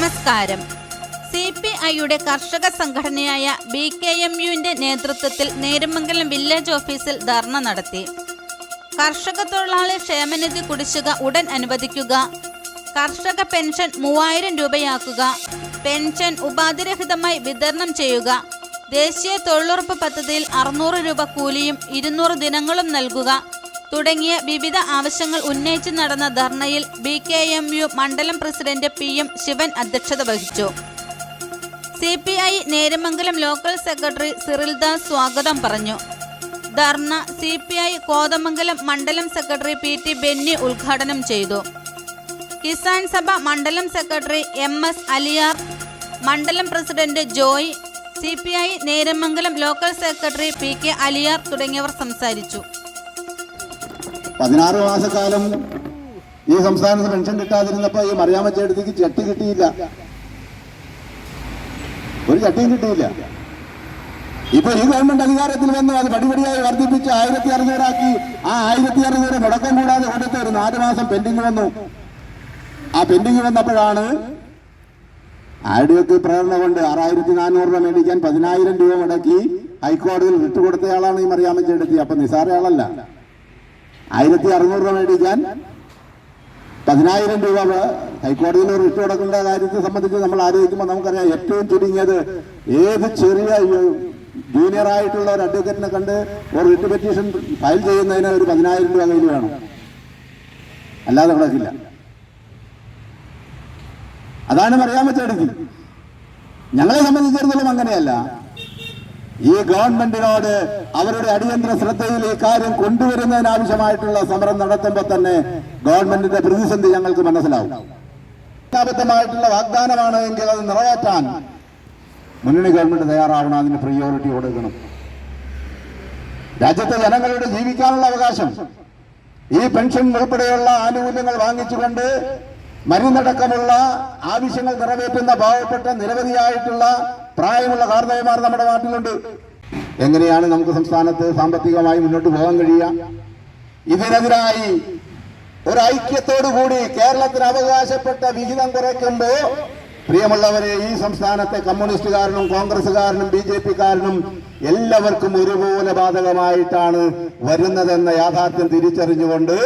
നമസ്കാരം. C P ഐയുടെ കർഷക സംഘടനയായ ബി കെ എം യുവിന്റെ നേതൃത്വത്തിൽ നേരുമംഗലം വില്ലേജ് ഓഫീസിൽ ധർണ നടത്തി. കർഷക തൊഴിലാളി ക്ഷേമനിധി കുടിശ്ശിക ഉടൻ അനുവദിക്കുക. കർഷക പെൻഷൻ മൂവായിരം രൂപയാക്കുക. പെൻഷൻ ഉപാധിരഹിതമായി വിതരണം ചെയ്യുക. ദേശീയ തൊഴിലുറപ്പ് പദ്ധതിയിൽ അറുന്നൂറ് രൂപ കൂലിയും ഇരുന്നൂറ് ദിനങ്ങളും നൽകുക. തുടങ്ങിയ വിവിധ ആവശ്യങ്ങൾ ഉന്നയിച്ച് നടന്ന ധർണയിൽ ബി കെ എം യു മണ്ഡലം പ്രസിഡന്റ് പി എം ശിവൻ അധ്യക്ഷത വഹിച്ചു. C P I Neramangalam local secretary Cyrildas സ്വാഗതം പറഞ്ഞു. ധർണ സി പി ഐ കോതമംഗലം മണ്ഡലം സെക്രട്ടറി പി ടി ബെന്നി ഉദ്ഘാടനം ചെയ്തു. കിസാൻ സഭ മണ്ഡലം സെക്രട്ടറി എം എസ് അലിയാർ മണ്ഡലം president Joy C P I Neramangalam local secretary P K Aliyar തുടങ്ങിയവർ സംസാരിച്ചു. പതിനാറ് മാസക്കാലം ഈ സംസ്ഥാനത്ത് പെൻഷൻ കിട്ടാതിരുന്നപ്പോ ഈ മറിയാമ്മ ചേട്ടത്തിക്ക് ചട്ടി കിട്ടിയില്ല. ഒരു ചട്ടിയും കിട്ടിയില്ല. ഇപ്പൊ ഈ ഗവൺമെന്റ് അധികാരത്തിൽ വന്നു അത് പടിപടിയായി വർദ്ധിപ്പിച്ച് ആയിരത്തി അറുന്നൂറാക്കി ആ ആയിരത്തി അറുന്നൂറ് മുടക്കം കൂടാതെ കൊടുത്ത് ഒരു നാല് മാസം പെൻഡിങ് വന്നു. ആ പെൻഡിങ് വന്നപ്പോഴാണ് ആരുടെയൊക്കെ പ്രേരണ കൊണ്ട് ആറായിരത്തി നാനൂറ് രൂപ മേടിക്കാൻ പതിനായിരം രൂപ മുടക്കി ഹൈക്കോടതിയിൽ വിട്ടുകൊടുത്തയാളാണ് ഈ മറിയാമ്മ ചേട്ടത്തി. അപ്പൊ നിസാറയാളല്ല. ആയിരത്തി അറുന്നൂറ് രൂപ മേടിക്കാൻ പതിനായിരം രൂപ ഹൈക്കോടതിയിൽ ഒരു റിട്ട് കൊടുക്കേണ്ട കാര്യത്തെ സംബന്ധിച്ച് നമ്മൾ ആലോചിക്കുമ്പോൾ നമുക്കറിയാം ഏറ്റവും ചുരുങ്ങിയത് ഏത് ചെറിയ ജൂനിയർ ആയിട്ടുള്ള ഒരു അഡ്വക്കേറ്റിനെ കണ്ട് ഒരു റിട്ട് പെറ്റീഷൻ ഫയൽ ചെയ്യുന്നതിന് ഒരു പതിനായിരം രൂപ കയ്യിൽ വേണം. അല്ലാതെ നടക്കില്ല അതാണ് പറയാൻ പറ്റുന്നത് ഞങ്ങളെ സംബന്ധിച്ചിടത്തോളം അങ്ങനെയല്ല. ഈ ഗവൺമെന്റിനോട് അവരുടെ അടിയന്തര ശ്രദ്ധയിൽ ഈ കാര്യം കൊണ്ടുവരുന്നതിനാവശ്യമായിട്ടുള്ള സമരം നടത്തുമ്പോൾ തന്നെ ഗവൺമെന്റിന്റെ പ്രതിസന്ധി ഞങ്ങൾക്ക് മനസ്സിലാവും. അബദ്ധമായിട്ടുള്ള വാഗ്ദാനമാണ് എങ്കിൽ അത് നിറവേറ്റാൻ മുന്നണി ഗവൺമെന്റ് തയ്യാറാവണം അതിന് പ്രിയോറിറ്റി കൊടുക്കണം. രാജ്യത്തെ ജനങ്ങളുടെ ജീവിക്കാനുള്ള അവകാശം ഈ പെൻഷൻ ഉൾപ്പെടെയുള്ള ആനുകൂല്യങ്ങൾ വാങ്ങിച്ചുകൊണ്ട് മരുന്നടക്കമുള്ള ആവശ്യങ്ങൾ നിറവേറ്റുന്ന പാവപ്പെട്ട നിരവധിയായിട്ടുള്ള പ്രായമുള്ള കാർന്നവന്മാർ നമ്മുടെ നാട്ടിലുണ്ട്. എങ്ങനെയാണ് നമുക്ക് സംസ്ഥാനത്ത് സാമ്പത്തികമായി മുന്നോട്ട് പോകാൻ കഴിയുക? ഇതിനെതിരായി ഒരു ഐക്യത്തോടുകൂടി കേരളത്തിന് അവകാശപ്പെട്ട വിഹിതം കുറയ്ക്കുമ്പോ പ്രിയമുള്ളവരെ ഈ സംസ്ഥാനത്തെ കമ്മ്യൂണിസ്റ്റുകാരനും കോൺഗ്രസുകാരനും ബി ജെ പിക്കാരനും എല്ലാവർക്കും ഒരുപോലെ ബാധകമായിട്ടാണ് വരുന്നതെന്ന യാഥാർത്ഥ്യം തിരിച്ചറിഞ്ഞുകൊണ്ട്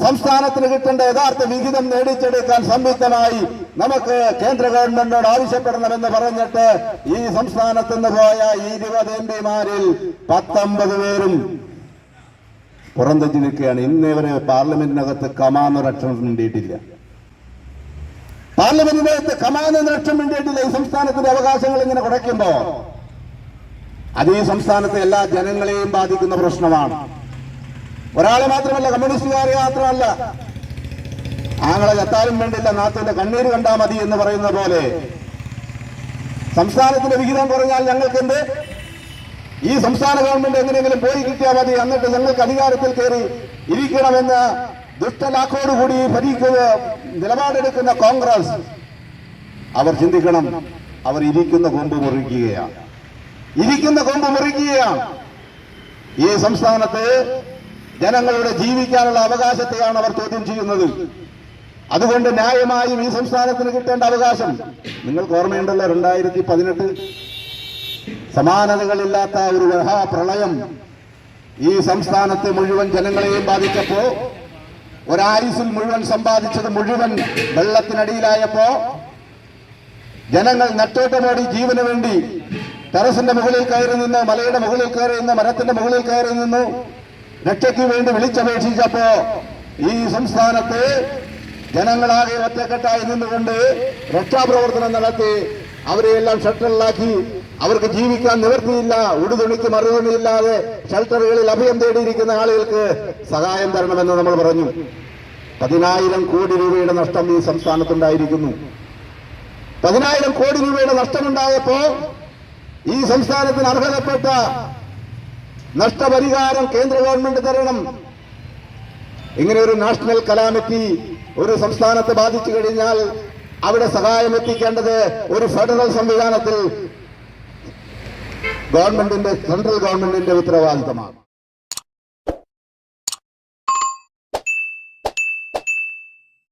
സംസ്ഥാനത്തിന് കിട്ടേണ്ട യഥാർത്ഥ വിഹിതം നേടിച്ചെടുക്കാൻ സംയുക്തമായി നമുക്ക് കേന്ദ്ര ഗവൺമെന്റിനോട് ആവശ്യപ്പെടണമെന്ന് പറഞ്ഞിട്ട് ഈ സംസ്ഥാനത്ത് നിന്ന് പോയ ഇരുപത് എം പിമാരിൽ പത്തൊമ്പത് പേരും പുറന്തച്ചു നിൽക്കുകയാണ്. ഇന്ന് ഇവരെ പാർലമെന്റിനകത്ത് കമാന്നൊരക്ഷരം വേണ്ടിയിട്ടില്ല പാർലമെന്റിനകത്ത് കമാന്ന് രക്ഷം വേണ്ടിയിട്ടില്ല ഈ സംസ്ഥാനത്തിന്റെ അവകാശങ്ങൾ ഇങ്ങനെ കുറയ്ക്കുമ്പോ അത് ഈ സംസ്ഥാനത്തെ എല്ലാ ജനങ്ങളെയും ബാധിക്കുന്ന പ്രശ്നമാണ്. ഒരാളെ മാത്രമല്ല കമ്മ്യൂണിസ്റ്റുകാരെ മാത്രമല്ല. ആങ്ങളെ ചത്താലും വേണ്ടില്ല നാത്തിന്റെ കണ്ണീര് കണ്ടാ മതി എന്ന് പറയുന്ന പോലെ. സംസ്ഥാനത്തിന്റെ വിഹിതം കുറഞ്ഞാൽ ഞങ്ങൾക്ക് എന്ത് ഈ സംസ്ഥാന ഗവൺമെന്റ് എങ്ങനെയെങ്കിലും പോയി കിട്ടിയാൽ മതി. എന്നിട്ട് ഞങ്ങൾക്ക് അധികാരത്തിൽ കയറി ഇരിക്കണമെന്ന് ദുഷ്ടലാക്കോടുകൂടി ഭരിക്കുക നിലപാടെടുക്കുന്ന കോൺഗ്രസ് അവർ ചിന്തിക്കണം. അവർ ഇരിക്കുന്ന കൊമ്പ് മുറിക്കുകയാണ്. ഇരിക്കുന്ന കൊമ്പ് മുറിക്കുകയാണ്. ഈ സംസ്ഥാനത്ത് ജനങ്ങളുടെ ജീവിക്കാനുള്ള അവകാശത്തെയാണ് അവർ ചോദ്യം ചെയ്യുന്നത്. അതുകൊണ്ട് ന്യായമായും ഈ സംസ്ഥാനത്തിന് കിട്ടേണ്ട അവകാശം നിങ്ങൾക്ക് ഓർമ്മയുണ്ടല്ലോ രണ്ടായിരത്തി പതിനെട്ട് സമാനതകളില്ലാത്ത ഒരു മഹാപ്രളയം ഈ സംസ്ഥാനത്തെ മുഴുവൻ ജനങ്ങളെയും ബാധിച്ചപ്പോ ഒരായുസിൽ മുഴുവൻ സമ്പാദിച്ചത് മുഴുവൻ വെള്ളത്തിനടിയിലായപ്പോ ജനങ്ങൾ നട്ടോട്ടമോടി ജീവന് വേണ്ടി ടെറസിന്റെ മുകളിൽ കയറി നിന്ന് മലയുടെ മുകളിൽ കയറി നിന്ന് മരത്തിന്റെ മുകളിൽ കയറി നിന്നു രക്ഷയ്ക്ക് വേണ്ടി വിളിച്ചപേക്ഷിച്ചപ്പോ ഈ സംസ്ഥാനത്ത് ജനങ്ങളാകെ ഒറ്റക്കെട്ടായി നിന്നുകൊണ്ട് രക്ഷാപ്രവർത്തനം നടത്തി അവരെയെല്ലാം ഷട്ടറിലാക്കി. അവർക്ക് ജീവിക്കാൻ നിവർത്തിയില്ല ഉടുതുണിക്ക് മറുതുണിയില്ലാതെ ഷെൽട്ടറുകളിൽ അഭയം തേടിയിരിക്കുന്ന ആളുകൾക്ക് സഹായം തരണമെന്ന് നമ്മൾ പറഞ്ഞു. പതിനായിരം കോടി രൂപയുടെ നഷ്ടം ഈ സംസ്ഥാനത്തുണ്ടായിരിക്കുന്നു. പതിനായിരം കോടി രൂപയുടെ നഷ്ടമുണ്ടായപ്പോ ഈ സംസ്ഥാനത്തിന് അർഹതപ്പെട്ട നഷ്ടപരിഹാരം കേന്ദ്ര ഗവൺമെന്റ് തരണം. ഇങ്ങനെ ഒരു നാഷണൽ കലാമിറ്റി ഒരു സംസ്ഥാനത്തെ ബാധിച്ചു കഴിഞ്ഞാൽ അവിടെ സഹായം എത്തിക്കേണ്ടത് ഒരു ഫെഡറൽ സംവിധാനത്തിൽ ഗവൺമെന്റിന്റെ സെൻട്രൽ ഗവൺമെന്റിന്റെ ഉത്തരവാദിത്തമാണ്.